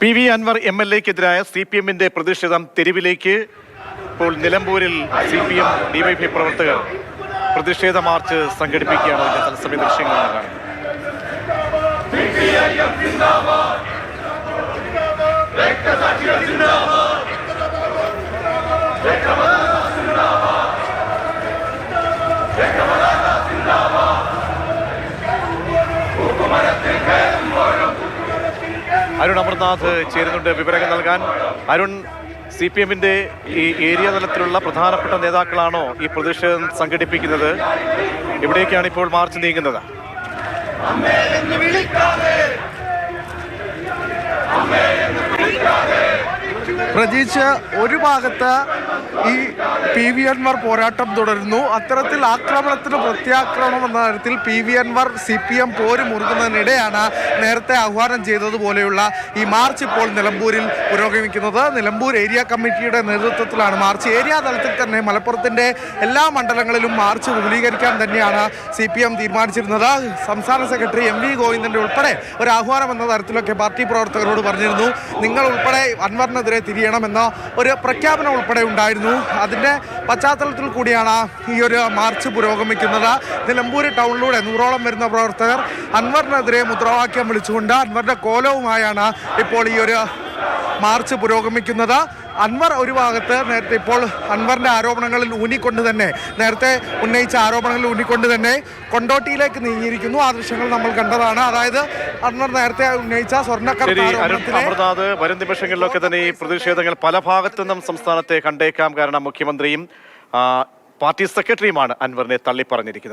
P V Anvar M L എക്കെതിരായ C P എമ്മിന്റെ പ്രതിഷേധം തെരുവിലേക്ക്. ഇപ്പോൾ നിലമ്പൂരിൽ സി പി എം ഡിവൈപി പ്രവർത്തകർ പ്രതിഷേധ മാർച്ച് സംഘടിപ്പിക്കുകയാണ്. അതിന്റെ തത്സമയ ദൃശ്യങ്ങളാണ് കാണുന്നത്. അരുൺ അമർനാഥ് ചേരുന്നുണ്ട്. വിവരങ്ങൾ നൽകാൻ അരുൺ സി പി എമ്മിന്റെ ഈ ഏരിയ തലത്തിലുള്ള പ്രധാനപ്പെട്ട നേതാക്കളാണോ ഈ പ്രതിഷേധം സംഘടിപ്പിക്കുന്നത്? എവിടേക്കാണ് ഇപ്പോൾ മാർച്ച് നീങ്ങുന്നത്. പ്രതീക്ഷ ഒരു ഭാഗത്ത് ഈ പി വി അൻവർ പോരാട്ടം തുടരുന്നു. അത്തരത്തിൽ ആക്രമണത്തിന് പ്രത്യാക്രമണം എന്ന തരത്തിൽ P V Anvar C P M പോര് മുറുകുന്നതിനിടെയാണ് നേരത്തെ ആഹ്വാനം ചെയ്തതുപോലെയുള്ള ഈ മാർച്ച് ഇപ്പോൾ നിലമ്പൂരിൽ പുരോഗമിക്കുന്നത്. നിലമ്പൂർ ഏരിയ കമ്മിറ്റിയുടെ നേതൃത്വത്തിലാണ് മാർച്ച്. ഏരിയ തലത്തിൽ തന്നെ മലപ്പുറത്തിന്റെ എല്ലാ മണ്ഡലങ്ങളിലും മാർച്ച് വിപുലീകരിക്കാൻ തന്നെയാണ് സി പി എം തീരുമാനിച്ചിരുന്നത്. സംസ്ഥാന സെക്രട്ടറി എം വി ഗോവിന്ദന്റെ ഉൾപ്പെടെ ഒരു ആഹ്വാനം എന്ന തരത്തിലൊക്കെ പാർട്ടി പ്രവർത്തകരോട് പറഞ്ഞിരുന്നു. നിങ്ങൾ ഉൾപ്പെടെ അൻവറിനെതിരെ തിരിയണമെന്ന ഒരു പ്രഖ്യാപനം ഉൾപ്പെടെ ഉണ്ടായിരുന്നു. അതിന്റെ പശ്ചാത്തലത്തിൽ കൂടിയാണ് ഈ ഒരു മാർച്ച് പുരോഗമിക്കുന്നത്. നിലമ്പൂർ ടൗണിലൂടെ നൂറോളം വരുന്ന പ്രവർത്തകർ അൻവറിനെതിരെ മുദ്രാവാക്യം വിളിച്ചുകൊണ്ട് അൻവറിന്റെ കോലവുമായാണ് ഇപ്പോൾ ഈ ഒരു മാർച്ച് പുരോഗമിക്കുന്നത്. അൻവർ ഒരു ഭാഗത്ത് നേരത്തെ ഇപ്പോൾ അൻവറിന്റെ ആരോപണങ്ങളിൽ ഊന്നിക്കൊണ്ട് തന്നെ നേരത്തെ ഉന്നയിച്ച ആരോപണങ്ങളിൽ ഊന്നിക്കൊണ്ട് തന്നെ കൊണ്ടോട്ടിയിലേക്ക് നീങ്ങിയിരിക്കുന്നു. ആ ദൃശ്യങ്ങൾ നമ്മൾ കണ്ടതാണ്. അതായത് അൻവർ നേരത്തെ ഉന്നയിച്ച സ്വർണക്കടത്ത് ആരോപണത്തിലെ വരും നിമിഷങ്ങളിലൊക്കെ തന്നെ ഈ പ്രതിഷേധങ്ങൾ പല ഭാഗത്തു നിന്നും സംസ്ഥാനത്തെ കണ്ടേക്കാം. കാരണം മുഖ്യമന്ത്രിയും പാർട്ടി സെക്രട്ടറിയുമാണ് അൻവറിനെ തള്ളിപ്പറഞ്ഞിരിക്കുന്നത്.